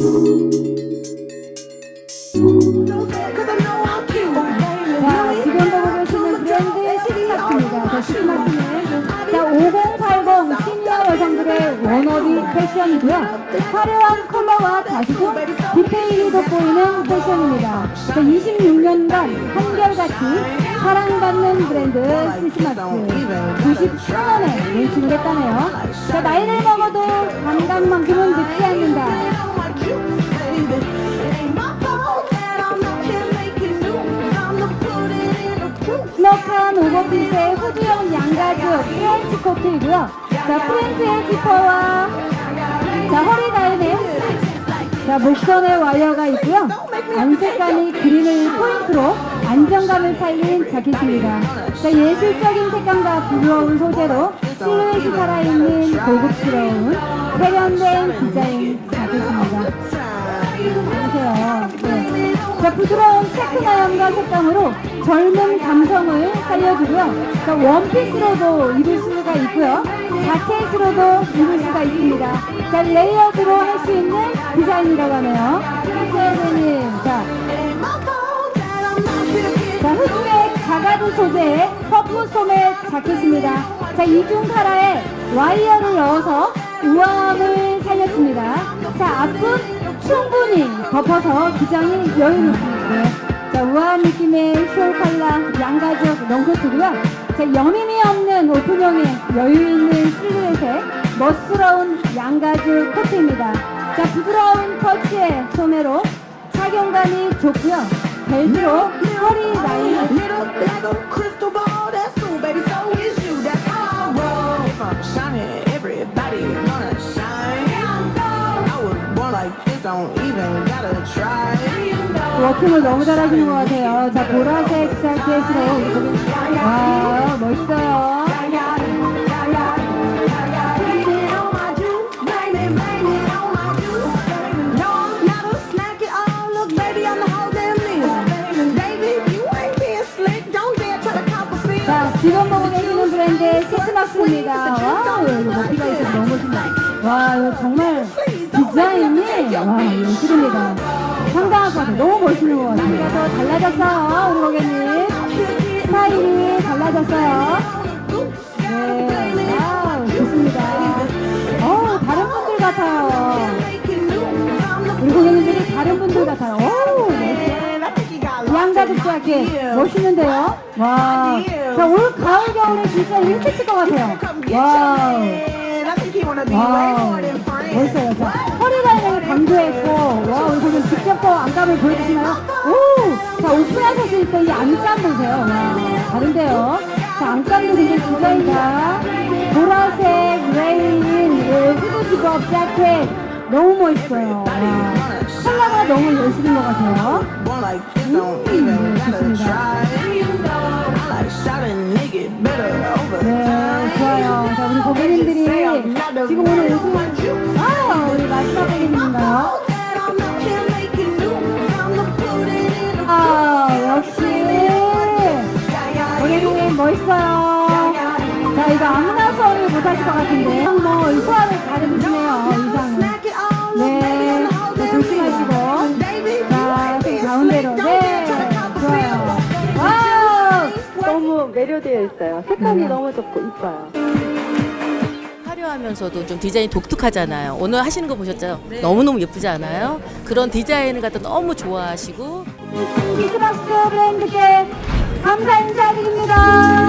자, 지금 보고 계시는 브랜드 신마트입니다. 저 신마트는 자, 5080 시니어 여성들의 워너비 패션이고요. 화려한 컬러와 다시고 디테일이 돋보이는 패션입니다. 26년간 한결같이 사랑받는 브랜드 시스마트 93년에 런칭을 했다네요. 나이를 먹어도 한 오버핏의 후드형 양가죽 프렌치 코트이고요. 자, 프렌트의 지퍼와 자, 허리 라인에 자, 목선에 와이어가 있고요. 안색감이 그린을 포인트로 안정감을 살린 자켓입니다. 자, 예술적인 색감과 부드러운 소재로 실루엣이 살아있는 고급스러운 세련된 디자인 자켓입니다. 자, 부드러운 체크 나염과 색감으로 젊은 감성을 살려주고요. 자, 원피스로도 입을 수가 있고요. 자켓으로도 입을 수가 있습니다. 자, 레이어드로 할 수 있는 디자인이라고 하네요. 세븐님, 자, 자, 흑백 자가드 소재의 퍼프 소매 자켓입니다. 자, 이중 카라에 와이어를 넣어서 우아함을 살렸습니다. 자, 앞은 충분히 덮어서 기장이 여유롭습니다. 자, 우아한 느낌의 숄 칼라 양가죽 롱코트고요. 자, 여밈이 없는 오픈형의 여유 있는 실루엣의 멋스러운 양가죽 코트입니다. 자, 부드러운 터치의 소매로 착용감이 좋고요. 벨트로 허리 라인을 워킹을 너무 잘하시는 것 같아요. 자, 보라색 자켓으로 와, 멋있어요. 지금 보고 계시는 브랜드의 시스마스입니다. 와, 이거 높이가 있어서 너무 멋진다. 와, 이거 정말 와. 상당할 것 같아요. 너무 멋있는 것 같아요. 더 달라졌어요, 우리 고객님. 스타일이 달라졌어요. 네, 와우, 좋습니다. 어우, 다른 분들 같아요. 우리 고객님들이 다른 분들 같아요. 어우, 자켓 멋있는데요? 와, 자, 올 가을 겨울에 진짜 이렇게 칠것 같아요. 와우, 와우, 멋있어요. 자, 강조했고, 와, 고객님 직접 또 안감을 보여주시나요? 오, 자, 오픈하셨을 때 이 안감 보세요. 와, 다른데요? 자, 안감도 굉장히 디자인다. 보라색, 레인, 예, 후드 집업 자켓 너무 멋있어요. 와, 컬러가 너무 예술인 것 같아요. Better over 네. 좋아요. 자, 우리 고객님들이 지금 오늘 아, 멋있어요. 자, 이거 아무나 소화를 못하실 것 같은데. 뭐, 이 소화를 잘해주시네요, 의상을. 네, 자, 조심하시고. 자, 가운데로. 네, 좋아요. 와우! 너무 매료되어 있어요. 색감이 너무 좋고 이뻐요. 화려하면서도 좀 디자인이 독특하잖아요. 오늘 하시는 거 보셨죠? 너무너무 예쁘지 않아요? 그런 디자인을 갖다 너무 좋아하시고 크리스마스 브랜드께 감사 인사드립니다.